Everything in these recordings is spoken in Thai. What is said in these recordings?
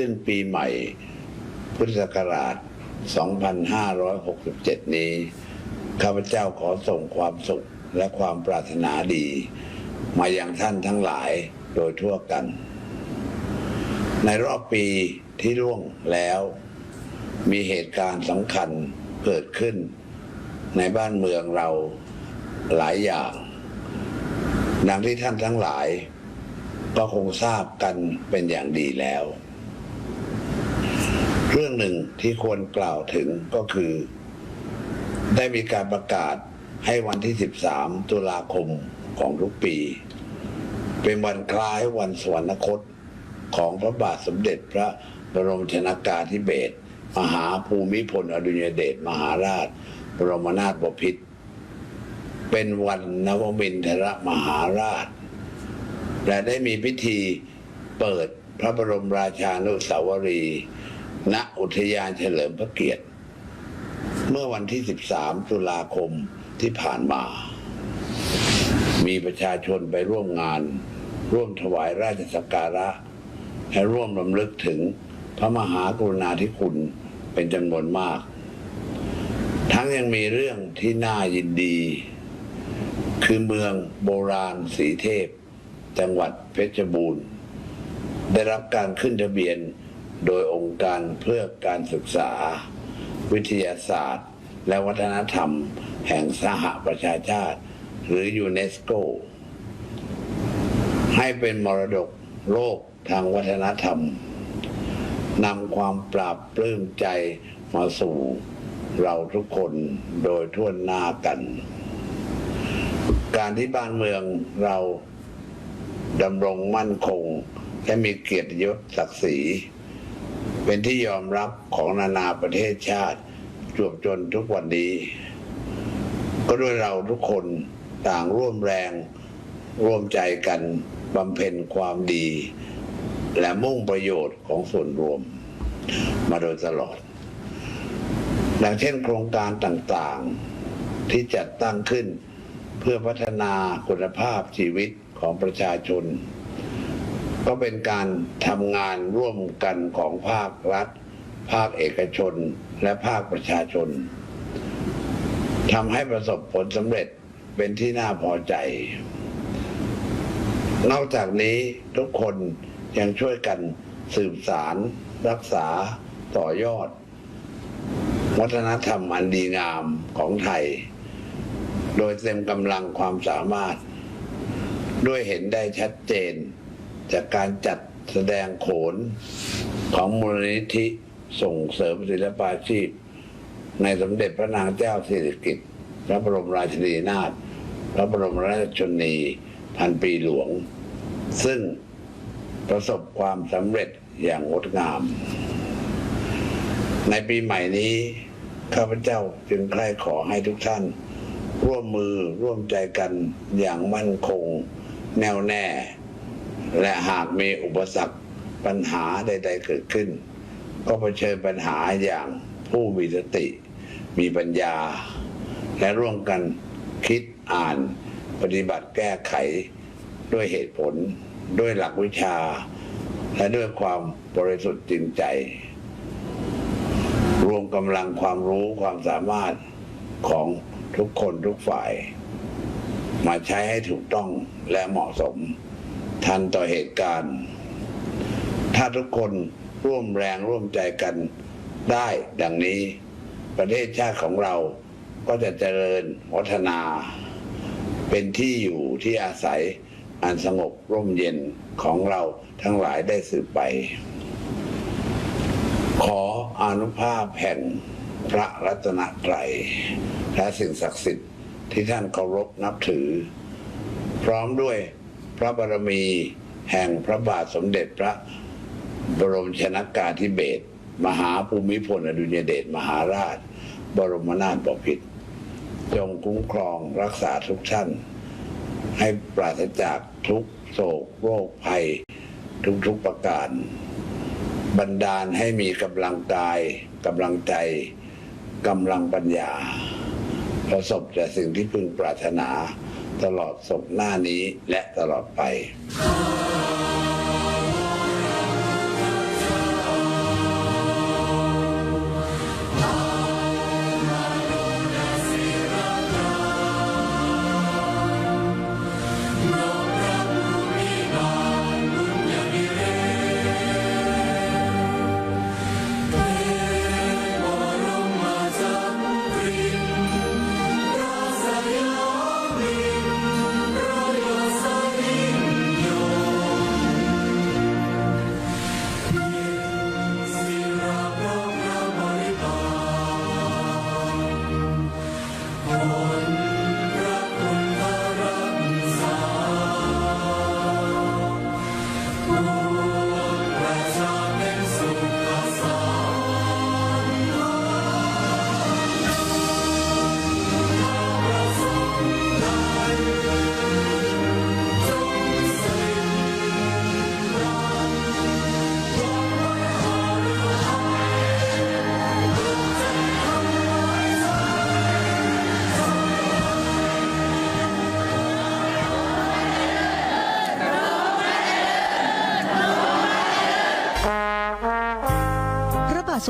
ขึ้นปีใหม่ พุทธศักราช 2567 นี้ ข้าพเจ้าขอส่งความสุขและความปรารถนาดี มายังท่านทั้งหลายโดยทั่วกัน ในรอบปีที่ล่วงแล้ว มีเหตุการณ์สำคัญเกิดขึ้น ในบ้านเมืองเราหลายอย่างดังที่ท่านทั้งหลายก็คงทราบกันเป็นอย่างดีแล้ว เรื่องหนึ่งที่ควรกล่าวถึงก็คือ ได้มีการประกาศให้วันที่ 13 ตุลาคมของทุกปี เป็นวันคล้ายวันสวรรคตของพระบาทสมเด็จพระบรมชนากาธิเบศรมหาภูมิพลอดุลยเดชมหาราช บรมนาถบพิตรเป็นวันนวมินทรมหาราช และได้มีพิธีเปิดพระบรมราชานุสาวรีย์ ณอุทยานเฉลิมพระเกียรติ เมื่อวันที่ 13 ตุลาคมที่ผ่านมา มีประชาชนไปร่วมงาน ร่วมถวายราชสักการะ และร่วมรำลึกถึงพระมหากรุณาธิคุณเป็นจำนวนมาก ทั้งยังมีเรื่องที่น่ายินดี คือเมืองโบราณสีเทพ จังหวัดเพชรบูรณ์ ได้รับการขึ้นทะเบียน โดยองค์การเพื่อการศึกษา วิทยาศาสตร์ และวัฒนธรรม แห่งสหประชาชาติ หรือยูเนสโก ให้เป็นมรดกโลกทางวัฒนธรรมนำความปราบปลื้มใจมาสู่เราทุกคนโดยทั่วหน้ากัน การที่บ้านเมืองเราดำรงมั่นคง และมีเกียรติยศศักดิ์ศรี เป็นที่ยอมรับของนานาประเทศชาติจวบจนทุกวันนี้ ก็ด้วยเราทุกคนต่างร่วมแรง ร่วมใจกันบำเพ็ญความดี และมุ่งประโยชน์ของส่วนรวม มาโดยตลอดดังเช่นโครงการต่างๆที่จัดตั้งขึ้นเพื่อพัฒนาคุณภาพชีวิตของประชาชน ก็เป็นการทำงานร่วมกันของภาครัฐ ภาคเอกชน และภาคประชาชนทำให้ประสบผลสำเร็จเป็นที่น่าพอใจ นอกจากนี้ทุกคนยังช่วยกันสืบสาร รักษาต่อยอด วัฒนธรรมอันดีงามของไทย โดยเต็มกำลังความสามารถ ด้วยเห็นได้ชัดเจน จากการจัดแสดงโขนของมูลนิธิส่งเสริมศิลปาชีพ ในสมเด็จพระนางเจ้าสิริกิติ์พระบรมราชินีนาถพระบรมราชชนีพันปีหลวง ซึ่งประสบความสำเร็จอย่างงดงาม ในปีใหม่นี้ ข้าพเจ้าจึงใคร่ขอให้ทุกท่าน ร่วมมือร่วมใจกันอย่างมั่นคงแน่วแน่ และหากมีอุปสรรคปัญหาใด ๆ เกิดขึ้น ก็เผชิญปัญหาอย่างผู้มีสติ มีปัญญา และร่วมกันคิดอ่าน ปฏิบัติแก้ไขด้วยเหตุผล ด้วยหลักวิชา และด้วยความบริสุทธิ์จริงใจ รวมกำลังความรู้ความสามารถของทุกคนทุกฝ่าย มาใช้ให้ถูกต้องและเหมาะสม ทันต่อเหตุการณ์ ถ้าทุกคนร่วมแรงร่วมใจกันได้ดังนี้ ประเทศชาติของเราก็จะเจริญวัฒนา เป็นที่อยู่ที่อาศัยอันสงบร่มเย็นของเราทั้งหลายได้สืบไป ขออนุภาพแห่งพระรัตนตรัยและสิ่งศักดิ์สิทธิ์ที่ท่านเคารพนับถือ พร้อมด้วย พระบารมีแห่งพระบาทสมเด็จพระบรมชนากาธิเบศรมหาภูมิพลอดุลยเดชมหาราช บรมนาถบพิตรจงคุ้มครองรักษาทุกท่าน ให้ปราศจากทุกโศกโรคภัย ทุกๆประการ บันดาลให้มีกำลังกายกำลังใจกำลังปัญญา ประสบแต่สิ่งที่พึงปรารถนา ตลอดศพหน้านี้และตลอดไป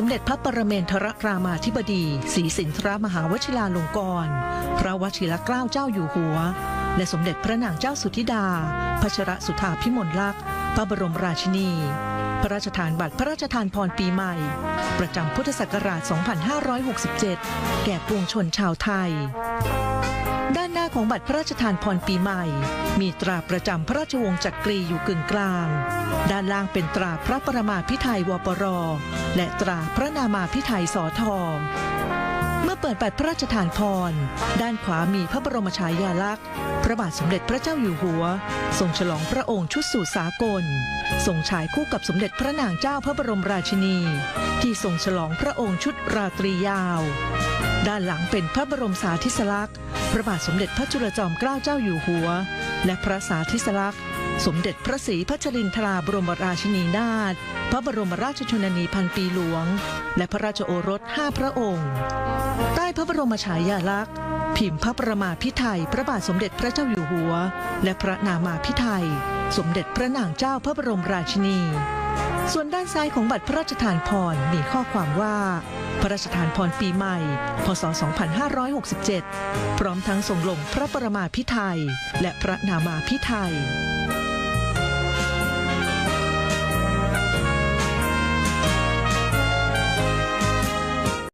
สมเด็จพระปรเมนทรรามาธิบดีศรีสินทรมหาวชิราลงกรณพระวชิรเกล้าเจ้าอยู่หัว และสมเด็จพระนางเจ้าสุธิดาพัชรสุธาพิมลลักษณ์พระบรมราชินี พระราชทานบัตรพระราชทานพรปีใหม่ ประจำพุทธศักราช 2567 แก่ปวงชนชาวไทย ด้านหน้าของบัตรพระราชทานพรปีใหม่ มีตราประจำพระราชวงศ์จักรีอยู่กึ่งกลาง ด้านล่างเป็นตราพระประมาพิไทยวปร และตราพระนามาพิไทยสอทอ มื่อเปิดบัตรพระราชทานพร ด้านขวามีพระบรมฉายาลักษณ์ พระบาทสมเด็จพระเจ้าอยู่หัว ทรงฉลองพระองค์ชุดสู่สากล ทรงฉายคู่กับสมเด็จพระนางเจ้าพระบรมราชินี ที่ทรงฉลองพระองค์ชุดราตรียาว ด้านหลังเป็นพระบรมสาธิสลักษณ์ พระบาทสมเด็จพระจุลจอมเกล้าเจ้าอยู่หัว และพระสาธิสลักษณ์ สมเด็จพระศรีพัชรินทราบรมราชินีนาถ พระบรมราชชนนีพันปีหลวง และพระราชโอรสห้าพระองค์ ใต้พระบรมฉายาลักษณ์ พิมพ์พระประมาพิไทยพระบาทสมเด็จพระเจ้าอยู่หัว และพระนามาพิไทยสมเด็จพระนางเจ้าพระบรมราชินี ส่วนด้านซ้ายของบัตรพระราชทานพรมีข้อความว่า พระราชทานพรปีใหม่ พศ 2567 พร้อมทั้งส่งลงพระประมาพิไทยและพระนามาพิไทย